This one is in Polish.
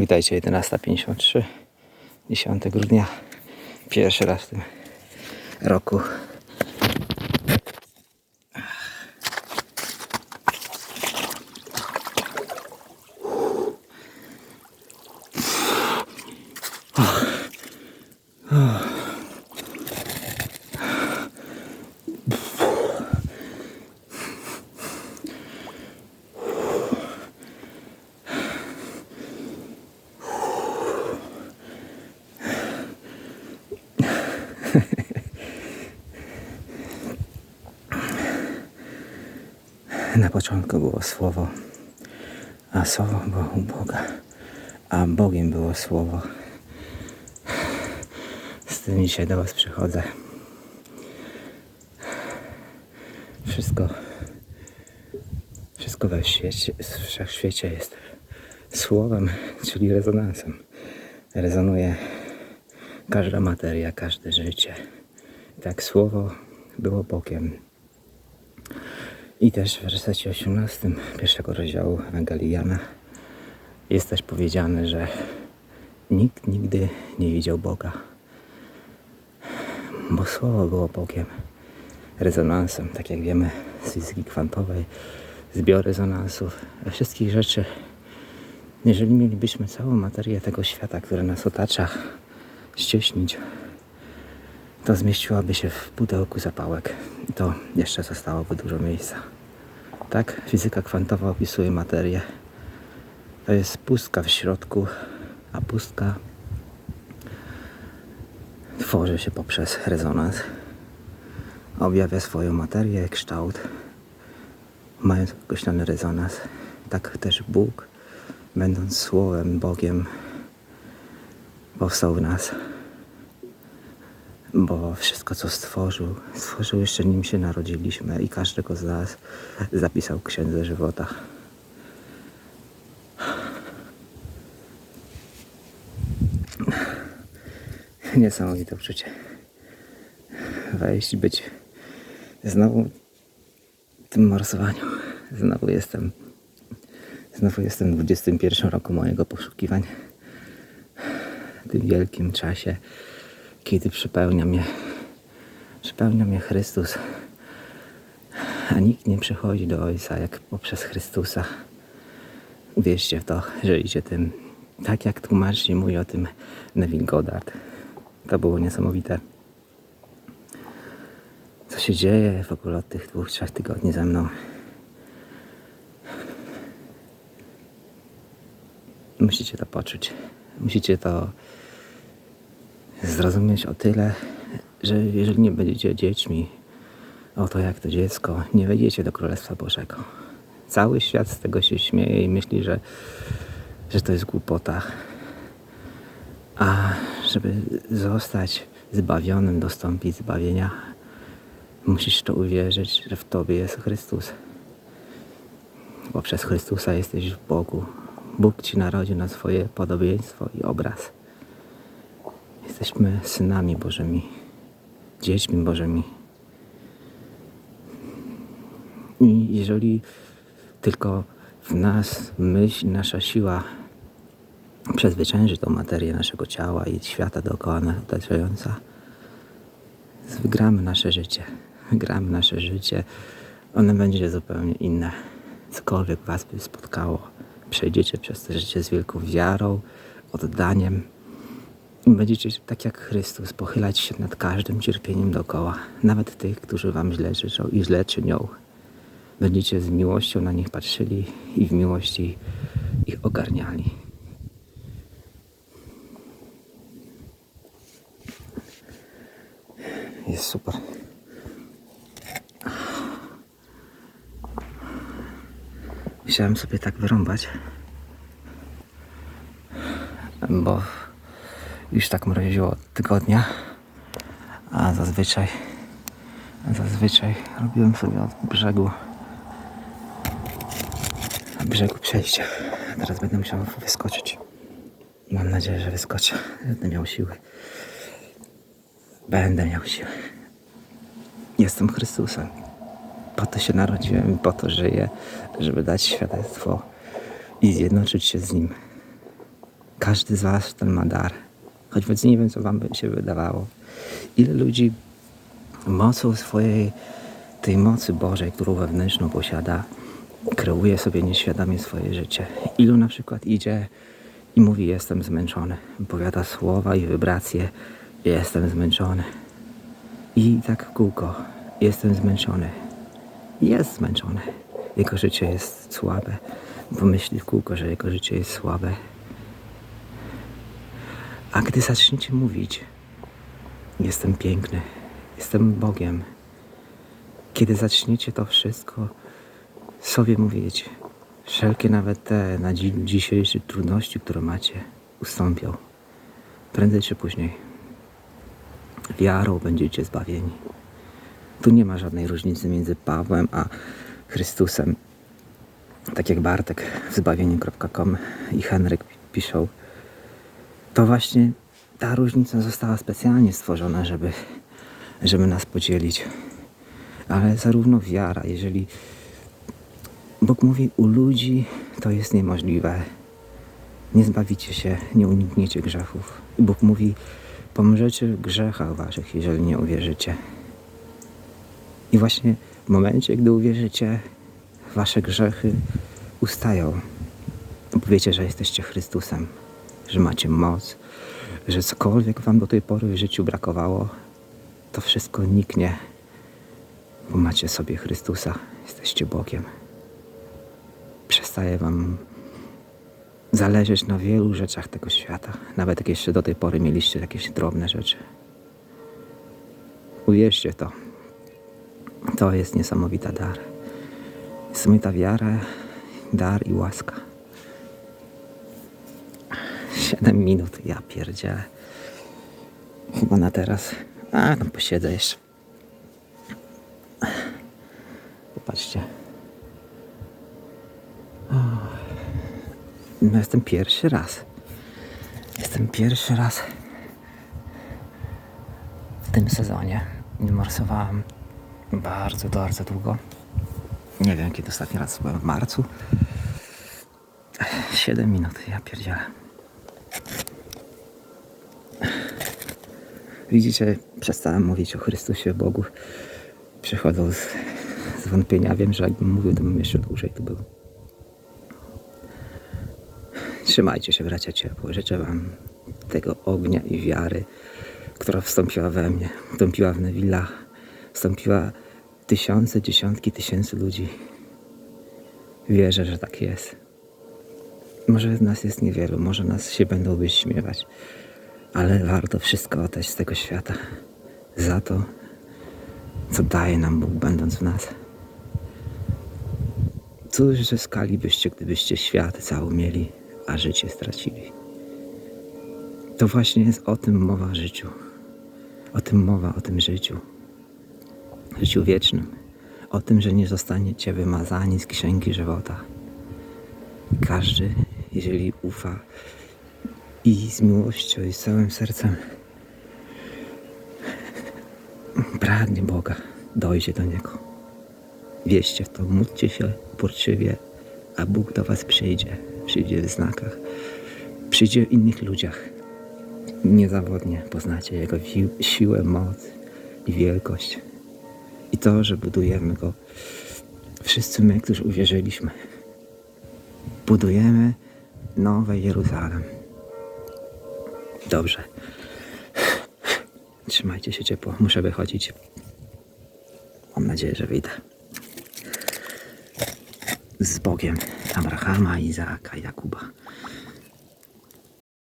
Witajcie, 11.53, 10 grudnia. Pierwszy raz w tym roku. Na początku było słowo, a słowo było u Boga, a Bogiem było słowo. Z tym dzisiaj do Was przychodzę. Wszystko, wszystko we świecie, w wszechświecie jest słowem, czyli rezonansem. Rezonuje każda materia, każde życie. Tak słowo było Bogiem. I też w wersecie 18 pierwszego rozdziału Ewangelii Jana jest też powiedziane, że nikt nigdy nie widział Boga. Bo Słowo było Bogiem, rezonansem, tak jak wiemy z fizyki kwantowej, z biorezonansów, wszystkich rzeczy. Jeżeli mielibyśmy całą materię tego świata, który nas otacza, ścieśnić, to zmieściłaby się w pudełku zapałek. I to jeszcze zostałoby dużo miejsca. Tak, fizyka kwantowa opisuje materię. To jest pustka w środku, a pustka tworzy się poprzez rezonans. Objawia swoją materię, kształt, mając określony rezonans. Tak też Bóg, będąc Słowem, Bogiem, powstał w nas bo wszystko, co stworzył, stworzył jeszcze nim się narodziliśmy i każdego z nas zapisał Księdze Żywota. Niesamowite uczucie. Wejść, być znowu w tym morsowaniu. Znowu jestem znowu jestem w 21 roku mojego poszukiwań. W tym wielkim czasie kiedy przypełnia mnie, przypełnia mnie Chrystus, a nikt nie przychodzi do Ojca jak poprzez Chrystusa. Wierzcie w to, idzie tym, tak jak tłumaczy mówi o tym Neville Goddard. To było niesamowite. Co się dzieje w ogóle od tych dwóch, trzech tygodni ze mną. Musicie to poczuć. Musicie to zrozumieć o tyle, że jeżeli nie będziecie dziećmi, oto jak to dziecko, nie wejdziecie do Królestwa Bożego. Cały świat z tego się śmieje i myśli, że, że to jest głupota. A żeby zostać zbawionym, dostąpić zbawienia, musisz to uwierzyć, że w Tobie jest Chrystus. Bo przez Chrystusa jesteś w Bogu. Bóg Ci narodził na swoje podobieństwo i obraz. Jesteśmy synami Bożymi, dziećmi Bożymi. I jeżeli tylko w nas myśl, nasza siła przezwycięży tą materię naszego ciała i świata dookoła nas otaczająca, wygramy nasze życie. Wygramy nasze życie. Ono będzie zupełnie inne. Cokolwiek Was by spotkało, przejdziecie przez to życie z wielką wiarą, oddaniem. Będziecie tak jak Chrystus pochylać się nad każdym cierpieniem dookoła, nawet tych, którzy wam źle życzą i źle czynią. Będziecie z miłością na nich patrzyli i w miłości ich ogarniali. Jest super. Chciałem sobie tak wyrąbać, bo już tak mroziło od tygodnia, a zazwyczaj zazwyczaj robiłem sobie od brzegu od brzegu przejście. A teraz będę musiał wyskoczyć. Mam nadzieję, że wyskoczę. Będę miał siły. Będę miał siły. Jestem Chrystusem. Po to się narodziłem po to żyję, żeby dać świadectwo i zjednoczyć się z Nim. Każdy z Was ten ma dar. Choćby nie wiem, co Wam by się wydawało. Ile ludzi mocą swojej, tej mocy Bożej, którą wewnętrzną posiada, kreuje sobie nieświadomie swoje życie. Ilu na przykład idzie i mówi, jestem zmęczony. Powiada słowa i wibracje, jestem zmęczony. I tak kółko, jestem zmęczony. Jest zmęczony. Jego życie jest słabe. Pomyśli w kółko, że jego życie jest słabe. A gdy zaczniecie mówić, jestem piękny, jestem Bogiem, kiedy zaczniecie to wszystko sobie mówić, wszelkie nawet te na dzi- dzisiejsze trudności, które macie, ustąpią. Prędzej czy później. Wiarą będziecie zbawieni. Tu nie ma żadnej różnicy między Pawłem a Chrystusem. Tak jak Bartek w zbawieniu.com i Henryk piszą, to właśnie ta różnica została specjalnie stworzona, żeby, żeby nas podzielić. Ale zarówno wiara, jeżeli Bóg mówi u ludzi, to jest niemożliwe. Nie zbawicie się, nie unikniecie grzechów. I Bóg mówi, pomrzecie w grzechach waszych, jeżeli nie uwierzycie. I właśnie w momencie, gdy uwierzycie, wasze grzechy ustają. Powiecie, że jesteście Chrystusem, że macie moc, że cokolwiek wam do tej pory w życiu brakowało, to wszystko niknie, bo macie sobie Chrystusa, jesteście Bogiem. Przestaje wam zależeć na wielu rzeczach tego świata, nawet jak jeszcze do tej pory mieliście jakieś drobne rzeczy. Uwierzcie to. To jest niesamowita dar. Niesamowita wiara, dar i łaska. Siedem minut, ja pierdzielę. Chyba na teraz. A, tam posiedzę jeszcze. Popatrzcie. No jestem pierwszy raz. Jestem pierwszy raz w tym sezonie. Nie bardzo, bardzo długo. Nie wiem, kiedy ostatni raz byłem w marcu. 7 minut, ja pierdzielę. Widzicie, przestałem mówić o Chrystusie, Bogu. Przychodzą z, z wątpienia. Wiem, że jakbym mówił, to bym jeszcze dłużej tu był. Trzymajcie się, bracia ciepło. Życzę wam tego ognia i wiary, która wstąpiła we mnie, wstąpiła w Nevilla, wstąpiła tysiące, dziesiątki tysięcy ludzi. Wierzę, że tak jest. Może nas jest niewielu, może nas się będą wyśmiewać, ale warto wszystko oddać z tego świata za to, co daje nam Bóg, będąc w nas. Cóż zyskalibyście, gdybyście świat cały mieli, a życie stracili? To właśnie jest o tym mowa w życiu. O tym mowa, o tym życiu. Życiu wiecznym. O tym, że nie zostaniecie wymazani z księgi żywota. Każdy, jeżeli ufa i z miłością i z całym sercem pragnie Boga, dojdzie do Niego. Wierzcie w to, módlcie się uporczywie, a Bóg do Was przyjdzie. Przyjdzie w znakach, przyjdzie w innych ludziach. Niezawodnie poznacie Jego wi- siłę, moc i wielkość. I to, że budujemy Go wszyscy my, którzy uwierzyliśmy. Budujemy nowe Jeruzalem. Dobrze. Trzymajcie się ciepło. Muszę wychodzić. Mam nadzieję, że wyjdę. Z Bogiem Abrahama, Izaaka, Jakuba.